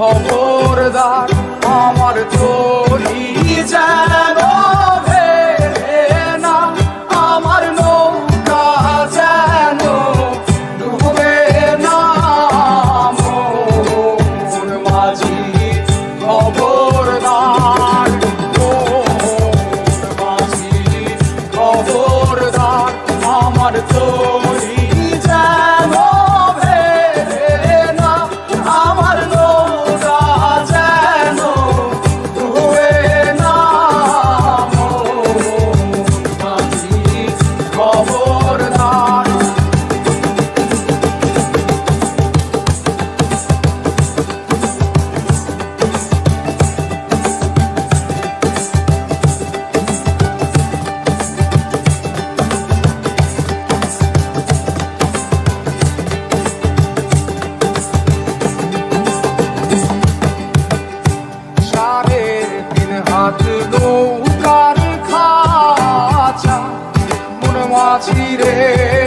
খবরদার আমার চলি যেন না আমার নৌকা না। মোর মাঝি খবরদার মাঝি আমার হাত নৌকার খাঁচা মন মাছি রে।